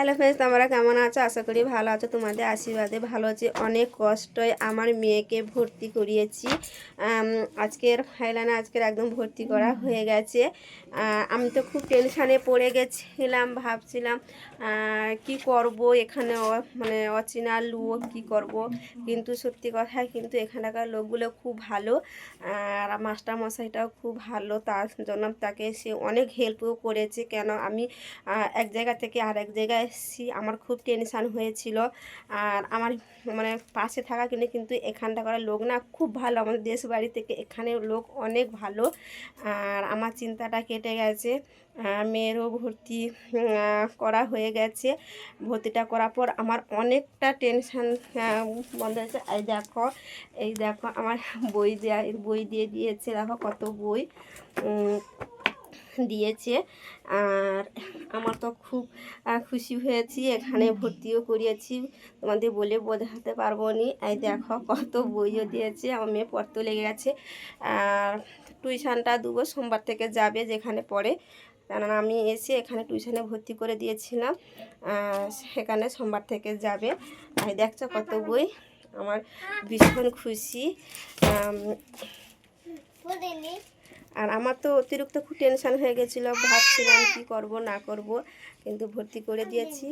Hello friends, তোমরা কেমন আছো? আশা করি ভালো আছো। তোমাদের আশীর্বাদে ভালো আছে। অনেক কষ্টই আমার মেয়েকে ভর্তি করিয়েছি। আজকের ফাইলানে আজকের একদম ভর্তি করা হয়ে গেছে। আমি তো খুব টেনশানে পড়ে গেছিলাম, ভাবছিলাম কি করব? এখানে মানে অচেনা লোক, কি করব? কিন্তু সত্যি কথা, কিন্তু এখানকার লোকগুলো খুব ভালো। আর মাস্টার মশাইটাও খুব ভালো। তার জন্য তাকে সে অনেক হেল্পও করেছে। কেন আমি এক জায়গা থেকে আরেক জায়গায় এসেছি। আমার খুব টেনশান হয়েছিল। আর আমার মানে পাশে থাকা কিনে কিন্তু এখানটা এখানটাকার লোক না খুব ভালো। আমাদের দেশ বাড়ি থেকে এখানে লোক অনেক ভালো। আর আমার চিন্তাটা কেটে গেছে। মেয়েরও ভর্তি করা হয়ে গেছে। ভর্তিটা করার পর আমার অনেকটা টেনশান বন্ধ হয়েছে। এই দেখো এই দেখো আমার বই দেওয়া বই দিয়ে দিয়েছে। দেখো কত বই। দিয়েছে। আর আমার তো খুব খুশি হয়েছি। এখানে ভর্তিও করিয়েছি। তোমাদের বলে বোঝাতে পারব নি। এই দেখো কত বইও দিয়েছে। আমার মেয়ে পড়তে লেগে গেছে। আর টিউশনটা দেবো সোমবার থেকে যাবে যেখানে পড়ে। কেননা আমি এসে এখানে টিউশনে ভর্তি করে দিয়েছিলাম। সেখানে সোমবার থেকে যাবে। এই দেখছ কত বই। আমার ভীষণ খুশি। আম, আর আমার তো অতিরিক্ত খুব টেনশান হয়ে গেছিল। ভাবছিলাম কি করব, না করব, কিন্তু ভর্তি করে দিয়েছি।